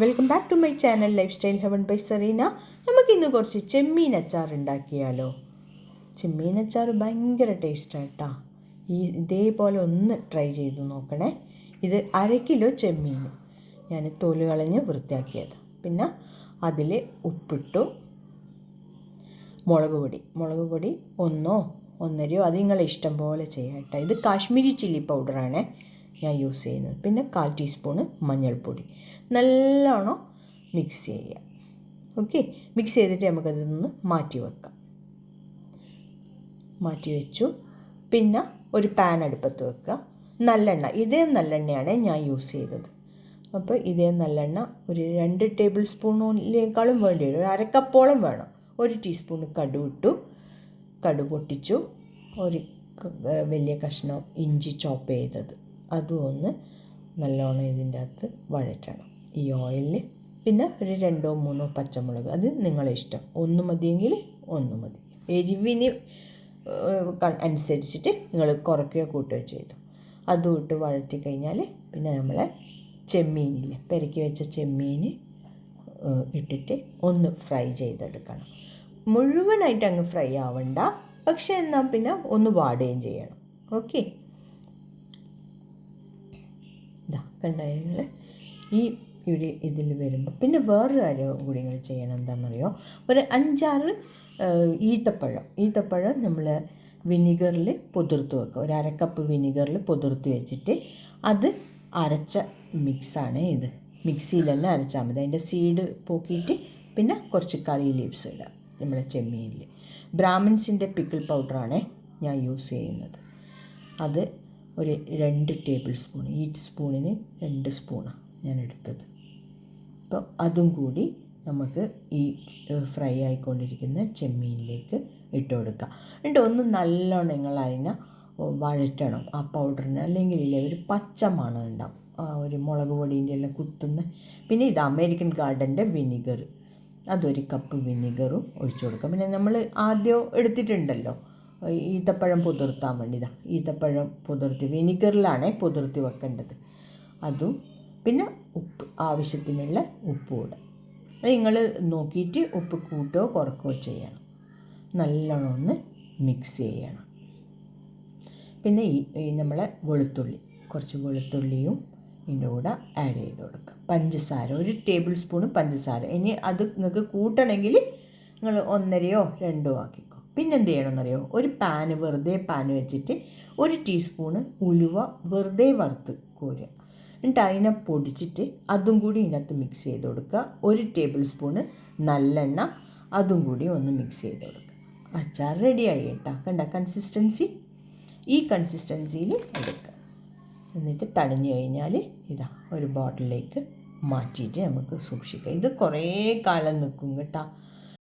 Welcome back to my channel lifestyle heaven by Serena നമുക്കിന്ന് കുറച്ച് ചെമ്മീൻ അച്ചാർ ഉണ്ടാക്കിയാലോ? ചെമ്മീൻ അച്ചാർ ഭയങ്കര ടേസ്റ്റായിട്ടാ ഈ ഇതേപോലെ ഒന്ന് ട്രൈ ചെയ്ത് നോക്കണേ. ഇത് അര കിലോ ചെമ്മീൻ. ഞാൻ തോൽ കളഞ്ഞ് വൃത്തിയാക്കിയത്. പിന്നെ അതിൽ ഉപ്പിട്ടു മുളക് പൊടി. മുളക് പൊടി ഒന്നോ ഒന്നരയോ അത് നിങ്ങളെ ഇഷ്ടം പോലെ ചെയ്യാം കേട്ടോ ഇത് കാശ്മീരി ചില്ലി പൗഡറാണ് ഞാൻ യൂസ് ചെയ്യുന്നത്. പിന്നെ കാൽ ടീസ്പൂണ് മഞ്ഞൾപ്പൊടി. നല്ലോണം മിക്സ് ചെയ്യുക. ഓക്കെ മിക്സ് ചെയ്തിട്ട് നമുക്കതൊന്ന് മാറ്റി വെക്കാം. മാറ്റി വെച്ചു. പിന്നെ ഒരു പാൻ അടുപ്പത്ത് വെക്കുക. നല്ലെണ്ണ. ഇതേ നല്ലെണ്ണയാണ് ഞാൻ യൂസ് ചെയ്തത്. അപ്പോൾ ഇതേ നല്ലെണ്ണ ഒരു രണ്ട് ടേബിൾ സ്പൂണിനേക്കാളും വേണ്ടി വരും. ഒരു അരക്കപ്പോളം വേണം. ഒരു ടീസ്പൂൺ കടു ഇട്ടു. കടു പൊട്ടിച്ചു. ഒരു വലിയ കഷ്ണം ഇഞ്ചി ചോപ്പ് ചെയ്തത്. അതും ഒന്ന് നല്ലോണം ഇതിന്റെ അകത്ത് വഴറ്റണം. ഈ ഓയിലിൽ പിന്നെ ഒരു രണ്ടോ മൂന്നോ പച്ചമുളക്. അത് നിങ്ങളെ ഇഷ്ടം. ഒന്ന് മതിയെങ്കിൽ ഒന്ന് മതി. എരിവിന് അനുസരിച്ചിട്ട് നിങ്ങൾ കുറയ്ക്കുകയോ കൂട്ടുകയോ ചെയ്തു. അതും ഇട്ട് വഴറ്റി കഴിഞ്ഞാൽ പിന്നെ നമ്മളെ ചെമ്മീനില്ലേ പെരക്കി വെച്ച ചെമ്മീൻ ഇട്ടിട്ട് ഒന്ന് ഫ്രൈ ചെയ്തെടുക്കണം. മുഴുവനായിട്ട് അങ്ങ് ഫ്രൈ ആവണ്ട. പക്ഷേ എന്നാൽ പിന്നെ ഒന്ന് വാടുകയും ചെയ്യണം. ഓക്കെ? നിങ്ങൾ ഈ ഇവിടെ ഇതിൽ വരുമ്പോൾ. പിന്നെ വേറൊരു കാര്യം കൂടി നിങ്ങൾ ചെയ്യണം എന്താണെന്നറിയോ? ഒരു അഞ്ചാറ് ഈത്തപ്പഴം. ഈത്തപ്പഴം നമ്മൾ വിനിഗറിൽ പൊതിർത്ത് വെക്കുക. ഒരു അരക്കപ്പ് വിനിഗറിൽ പൊതിർത്ത് വെച്ചിട്ട് അത് അരച്ച മിക്സാണ് ഇത്. മിക്സിയിൽ തന്നെ അരച്ചാൽ മതി. അതിന്റെ സീഡ് പോക്കിയിട്ട് പിന്നെ കുറച്ച് കറി ലീവ്സ് ഇടുക നമ്മുടെ ചെമ്മീനിൽ. ബ്രാഹ്മിൻസിന്റെ പിക്കിൾ പൗഡറാണ് ഞാൻ യൂസ് ചെയ്യുന്നത്. അത് ഒരു രണ്ട് ടേബിൾ സ്പൂൺ ഈ സ്പൂണിന് രണ്ട് സ്പൂണാണ് ഞാൻ എടുത്തത്. അപ്പം അതും കൂടി നമുക്ക് ഈ ഫ്രൈ ആയിക്കൊണ്ടിരിക്കുന്ന ചെമ്മീനിലേക്ക് ഇട്ട് കൊടുക്കുക എന്നിട്ട് ഒന്ന് നല്ലോണം നിങ്ങൾ അതിനെ വഴറ്റണം. ആ പൗഡറിന് അല്ലെങ്കിൽ ഇല്ലേ ഒരു പച്ച മണം ഉണ്ടാവും. ഒരു മുളക് പൊടീന്റെ എല്ലാം കുത്തുന്ന. പിന്നെ ഇത് അമേരിക്കൻ ഗാർഡന്റെ വിനിഗർ. അതൊരു കപ്പ് വിനിഗറും ഒഴിച്ചു കൊടുക്കാം. പിന്നെ നമ്മൾ ആദ്യം എടുത്തിട്ടുണ്ടല്ലോ ഈത്തപ്പഴം പുതിർത്താൻ വേണ്ടിയതാണ് ഈത്തപ്പഴം പുതിർത്തി വിനിഗറിലാണ് പുതിർത്തി വെക്കേണ്ടത്. അതും പിന്നെ ഉപ്പ് ആവശ്യത്തിനുള്ള ഉപ്പ് കൂടെ. നിങ്ങൾ നോക്കിയിട്ട് ഉപ്പ് കൂട്ടോ കുറക്കുകയോ ചെയ്യണം. നല്ലോണം ഒന്ന് മിക്സ് ചെയ്യണം. പിന്നെ ഈ ഈ നമ്മളെ വെളുത്തുള്ളി കുറച്ച് വെളുത്തുള്ളിയും ഇതിന്റെ കൂടെ ആഡ് ചെയ്ത് കൊടുക്കുക. പഞ്ചസാര ഒരു ടേബിൾ സ്പൂൺ പഞ്ചസാര. ഇനി അത് നിങ്ങൾക്ക് കൂട്ടണമെങ്കിൽ നിങ്ങൾ ഒന്നരയോ രണ്ടോ ആക്കിക്കോ. പിന്നെ എന്ത് ചെയ്യണമെന്നറിയോ? ഒരു പാന് വെറുതെ പാന് വെച്ചിട്ട് ഒരു ടീസ്പൂണ് ഉലുവ വെറുതെ വറുത്ത് കോരുക. എന്നിട്ട് അതിനെ പൊടിച്ചിട്ട് അതും കൂടി ഇതിനകത്ത് മിക്സ് ചെയ്ത് കൊടുക്കുക. ഒരു ടേബിൾ സ്പൂണ് നല്ലെണ്ണ അതും കൂടി ഒന്ന് മിക്സ് ചെയ്ത് കൊടുക്കുക. അച്ചാർ റെഡിയായി കേട്ടോ. കണ്ട കൺസിസ്റ്റൻസി ഈ കൺസിസ്റ്റൻസിയിൽ എടുക്കുക. എന്നിട്ട് തണിഞ്ഞു കഴിഞ്ഞാൽ ഇതാ ഒരു ബോട്ടിലേക്ക് മാറ്റിയിട്ട് നമുക്ക് സൂക്ഷിക്കാം. ഇത് കുറേ കാലം നിൽക്കും കേട്ടോ.